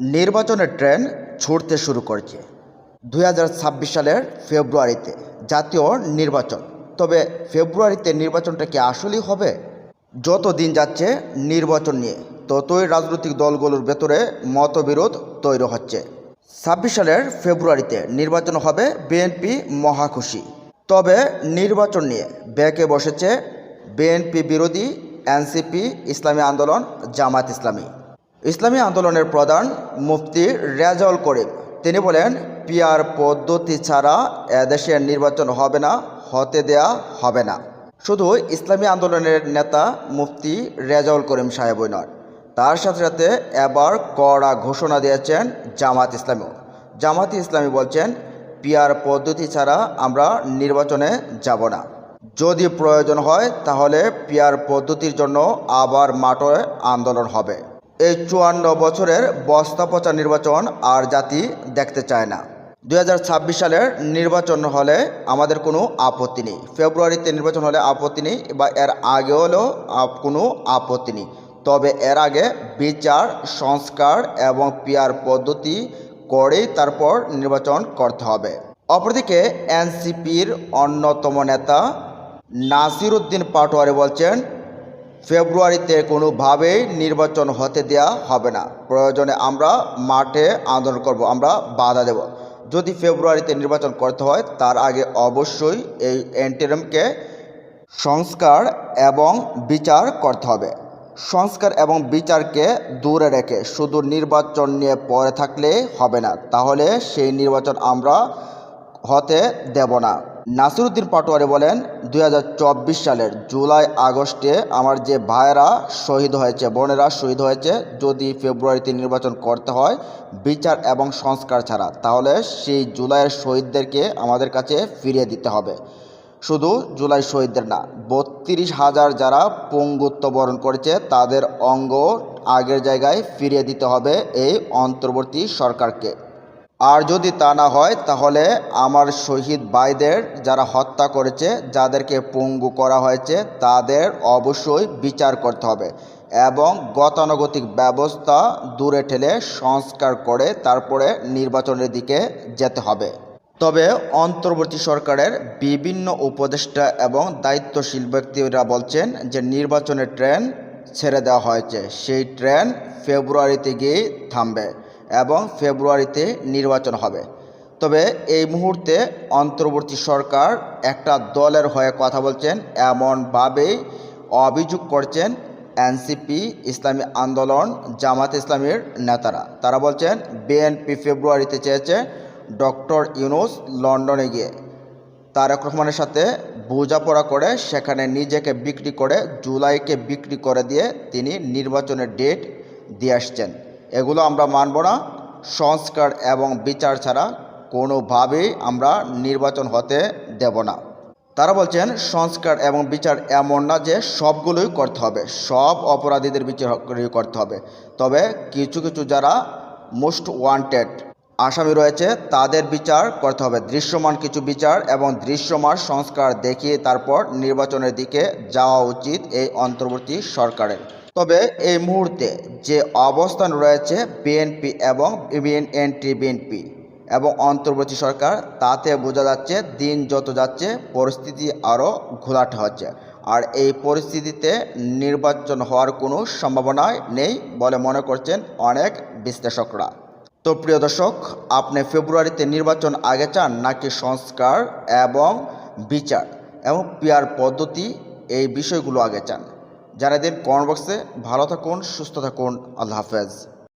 নির্বাচনের ট্রেন ছুটতে শুরু করেছে। দু হাজার ছাব্বিশ সালের ফেব্রুয়ারিতে জাতীয় নির্বাচন। তবে ফেব্রুয়ারিতে নির্বাচনটা কি আসলেই হবে? যত দিন যাচ্ছে নির্বাচন নিয়ে, ততই রাজনৈতিক দলগুলোর ভেতরে মতবিরোধ তৈরি হচ্ছে। ছাব্বিশ সালের ফেব্রুয়ারিতে নির্বাচন হবে বিএনপি মহাখুশি। তবে নির্বাচন নিয়ে ব্যাকে বসেছে বিএনপি বিরোধী, এনসিপি, ইসলামী আন্দোলন, জামাত ইসলামী। ইসলামী আন্দোলনের প্রধান মুফতি রেজাউল করিম। তিনি বলেন, পিয়ার পদ্ধতি ছাড়া এদেশের নির্বাচন হবে না, হতে দেয়া হবে না। শুধু ইসলামী আন্দোলনের নেতা মুফতি রেজাউল করিম সাহেবই নয় তার সাথে সাথে এবার কড়া ঘোষণা দিয়েছেন জামাত ইসলামীও জামাত ইসলামী বলছেন, পিয়ার পদ্ধতি ছাড়া আমরা নির্বাচনে যাব না। যদি প্রয়োজন হয়, তাহলে পিয়ার পদ্ধতির জন্য আবার মাঠে আন্দোলন হবে। এই চুয়ান্ন বছরের বস্তা পচা নির্বাচন আর জাতি দেখতে চায় না। দু হাজার ছাব্বিশ সালের নির্বাচন হলে আমাদের কোনো আপত্তি নেই। ফেব্রুয়ারিতে নির্বাচন হলে আপত্তি নেই বা এর আগে হলেও কোনো আপত্তি নেই। তবে এর আগে বিচার, সংস্কার এবং পিয়ার পদ্ধতি করেই তারপর নির্বাচন করতে হবে। অপরদিকে এনসিপির অন্যতম নেতা নাসির উদ্দিন পাটোয়ারি বলছেন ফেব্রুয়ারিতে কোনোভাবেই নির্বাচন হতে দেয়া হবে না। প্রয়োজনে আমরা মাঠে আন্দোলন করব, আমরা বাধা দেব। যদি ফেব্রুয়ারিতে নির্বাচন করতে হয়, তার আগে অবশ্যই এই এন্টিরামকে সংস্কার এবং বিচার করতে হবে। সংস্কার এবং বিচারকে দূরে রেখে, শুধু নির্বাচন নিয়ে পড়ে থাকলে হবে না। তাহলে সেই নির্বাচন আমরা হতে দেব না। নাসিরুদ্দিন পাটোয়ারি বলেন দু হাজার চব্বিশ সালের জুলাই আগস্টে আমার যে ভাইয়েরা শহীদ হয়েছে, বোনেরা শহীদ হয়েছে, যদি ফেব্রুয়ারিতে নির্বাচন করতে হয়, বিচার এবং সংস্কার ছাড়া, তাহলে সেই জুলাইয়ের শহীদদেরকে আমাদের কাছে ফিরিয়ে দিতে হবে। শুধু জুলাই শহীদদের না, বত্রিশ হাজার যারা পঙ্গুত্ব বরণ করেছে, তাদের অঙ্গ আগের জায়গায় ফিরিয়ে দিতে হবে এই অন্তর্বর্তী সরকারকে। আর যদি তা না হয়, তাহলে আমার শহীদ ভাইদের যারা হত্যা করেছে, যাদেরকে পঙ্গু করা হয়েছে, তাদের অবশ্যই বিচার করতে হবে এবং গতানুগতিক ব্যবস্থা দূরে ঠেলে সংস্কার করে তারপরে নির্বাচনের দিকে যেতে হবে। তবে অন্তর্বর্তী সরকারের বিভিন্ন উপদেষ্টা এবং দায়িত্বশীল ব্যক্তিরা বলছেন যে নির্বাচনের ট্রেন ছেড়ে দেওয়া হয়েছে। সেই ট্রেন ফেব্রুয়ারিতে গিয়েই থামবে। এবং ফেব্রুয়ারিতে নির্বাচন হবে। তবে এই মুহূর্তে অন্তর্বর্তী সরকার একটা দলের হয়ে কথা বলছেন, এমনভাবেই অভিযোগ করছেন এনসিপি, ইসলামী আন্দোলন, জামাত ইসলামের নেতারা। তারা বলছেন, বিএনপি ফেব্রুয়ারিতে চেয়েছে ডক্টর ইউনুস লন্ডনে গিয়ে। তারেক রহমানের সাথে বোঝাপড়া করে সেখানে নিজেকে বিক্রি করে, জুলাইকে বিক্রি করে দিয়ে তিনি নির্বাচনের ডেট দিয়ে আসছেন। এগুলো আমরা মানব না। সংস্কার এবং বিচার ছাড়া কোনোভাবেই আমরা নির্বাচন হতে দেব না। তারা বলছেন, সংস্কার এবং বিচার এমন না যে সবগুলোই করতে হবে। সব অপরাধীদের বিচার করতে হবে। তবে কিছু কিছু যারা মোস্ট ওয়ান্টেড আসামি রয়েছে, তাদের বিচার করতে হবে। দৃশ্যমান কিছু বিচার এবং দৃশ্যমান সংস্কার দেখিয়ে তারপর নির্বাচনের দিকে যাওয়া উচিত এই অন্তর্বর্তী সরকারের। তবে এই মুহূর্তে যে অবস্থান রয়েছে বিএনপি এবং এনটি বিএনপি এবং অন্তর্বর্তী সরকার, তাতে বোঝা যাচ্ছে দিন যত যাচ্ছে পরিস্থিতি আরও ঘোলাটে হচ্ছে। আর এই পরিস্থিতিতে নির্বাচন হওয়ার কোনো সম্ভাবনাই নেই বলে মনে করছেন অনেক বিশ্লেষকরা। তো প্রিয় দর্শক, আপনি ফেব্রুয়ারিতে নির্বাচন আগে চান নাকি সংস্কার এবং বিচার এবং পিয়ার পদ্ধতি এই বিষয়গুলো আগে চান? জানাই দিন কমেন্ট বক্সে ভালো থাকুন সুস্থ থাকুন। আল্লাহ হাফেজ।